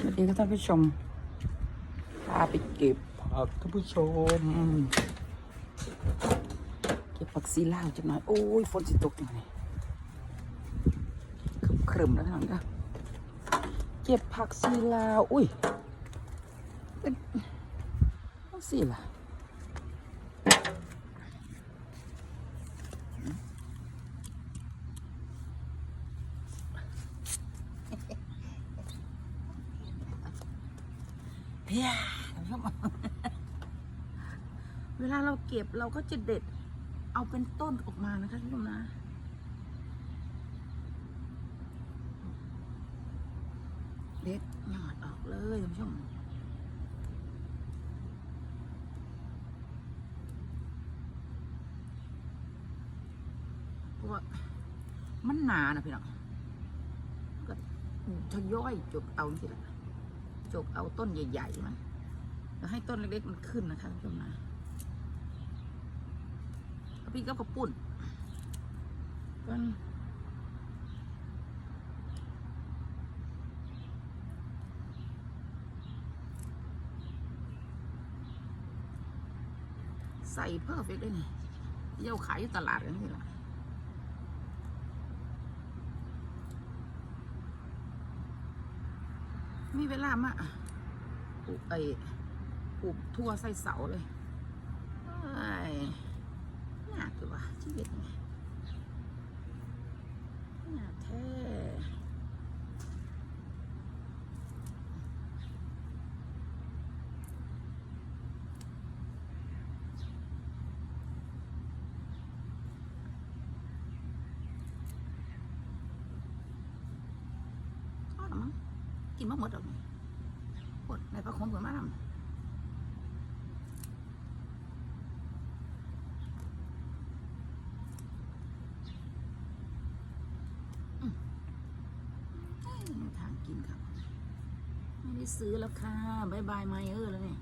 สวัสดีครับท่านผู้ชมพาไปเก็บผักท่านผู้ชม เก็บผักซีลาวจังหน่อย โอ้ยฝนสิตกจังเลยครึมๆแล้วนะนะเก็บผักซีลาวอุ้ยเป็นเอาสิล่ะ เพียเวลาเราเก็บเราก็จะเด็ด เอาเป็นต้นออกมานะคะท่านผู้ชมนะเด็ดยอดออกเลยท่านผู้ชมเพราะว่ามันหนานะพี่น้องก็ทยอยจบเอาสิละ จกเอาต้นใหญ่ๆมันแล้วให้ต้นเล็กๆมันขึ้นนะคะท่านผู้ชมนะพี่ก็กระปุ่นต้นใส่เพอร์เฟกต์ได้นี่เยี่ยวขายอยู่ตลาดกันนี่แหละ มีเวลามาปลูกไอ้ปลูกทั่วใส่เสาเลยไอ้ยยากอยู่ว่ะชีวิตไงยากแท้ทอดหรอมั้ง กินมาหมดแล้วนี่ปวดในพระคมเปิดมาทำเอ้ยไม่ทางกินครับ ไม่ได้ซื้อแล้วค่ะบายบายไมเออร์แล้วเนี่ย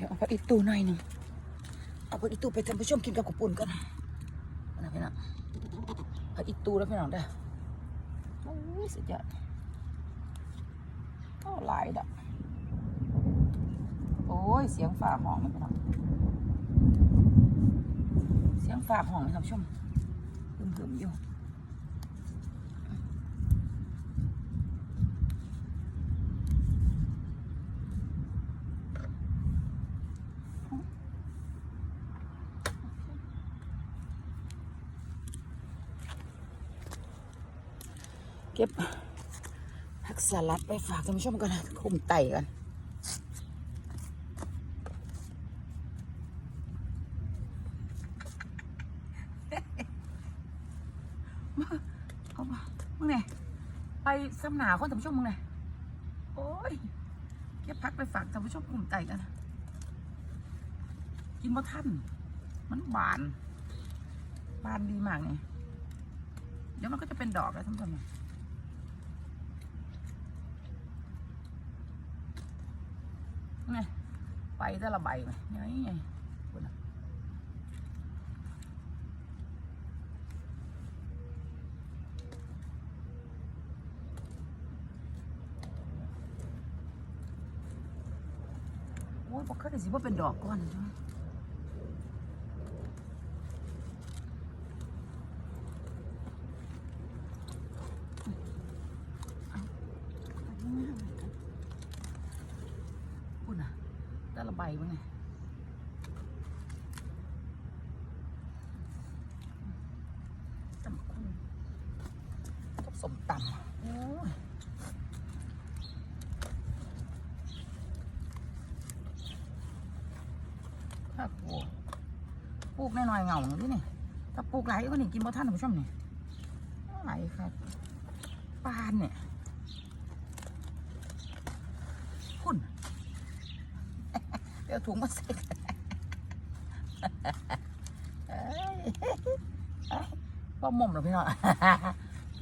ดี๋ยวเอาผักอีตูหน่อยหนึ่งเอาผักอีตูไปท่านผู้ชมกินกับกบปุ่นกันนะพี่น้องผักอีตูแล้วพี่น้องเด้อโอ้ยสุดยอดโอ้หลายดอกโอ้ยเสียงฝ่าห้องนะพี่น้องเสียงฝ่าห้องนะครับชมหึมหึมๆอยู่ ก็บผักสลัดไปฝากท่านผู้ชมกันนะคุมไตกันเอามามึงไงไปสำหนาคนท่านผู้ชมมึงไงโอ้ยเก็บพักไปฝากท่านผู้ชมกลุ่มใจกัน กินบ่ท่านมันบาน บานดีมากไงเดี๋ยวมันก็จะเป็นดอกแล้วท่านผู้ชม ไงไปแต่ละใบไงนี่ไงโอ้ยบอกเขาได้สิว่าเป็นดอกก้อนใช่ไหมพูดนะแต่ละ ใบมั้งไงตำคุ้งกับสมตำโอ้ยถ้าปลูกปลูกน้อยๆเหงาหนึ่งดินี่ถ้าปลูกหลายก็นี่กินบ่ท่านท่านผู้ชมนี่หลายครับปานเนี่ยพุ่น เดี๋ยวถุงมาใส่กันเอ้ยเอ้ยบ่มุมหรอพี่น้อง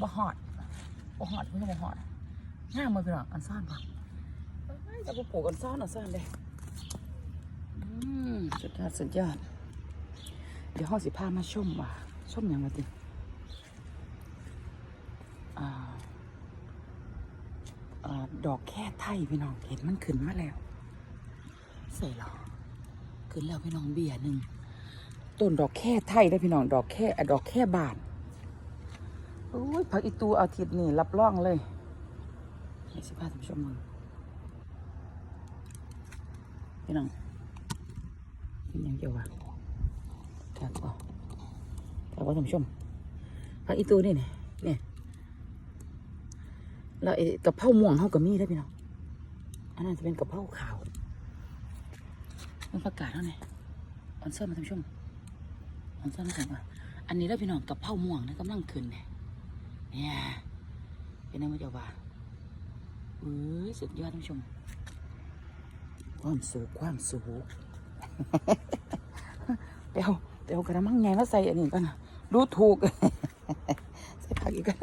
บ่หอดบ่หอดพี่น้องบ่หอดง่ามมาพี่น้องอันซ่อนป่ะเอ้ยจะไปปลูกอันซ่อนอันซ่อนเลยอืมสุดยอดสุดยอด เดี๋ยวห้องสิพามาชมว่ะชมอย่างไรติอ่าอ่าดอกแค่ไทยพี่น้องเห็นมันขึ้นมาแล้ว ใส่หรอขึ้นแล้วพี่น้องเบียร์หนึ่งต้นดอกแค่ไทยได้พี่น้องดอกแค่ดอกแค่บานโอ้ยพักอีตูอาทิตย์นี่รับรองเลยให้สิพาท่านผู้ชมมึงพี่น้องเป็นยังเกี่ยววะครับก็ครับว่าท่านผู้ชมพักอีตูนี่เนี่ยเนี่ยแล้วไอ้กะเพราม่วงเขากับมีได้พี่น้องอันนั้นจะเป็นกะเพราขาว มันประกาศแล้วไงออนเซอร์มาทำช่วงออนเซอร์มาถามว่าอันนี้ได้พี่น้องกับเผาม่วงนะกำลังขึ้นเนี่ยเนี่ยเป็นไงมาเจ้าบ่าเอ้ยสุดยอดท่านผู้ชม ความสูงความสูงเดี๋ยวเดี๋ยวกระมังไงมาใส่อันนี้กันนะดูถูก ใส่ผักอีกกัน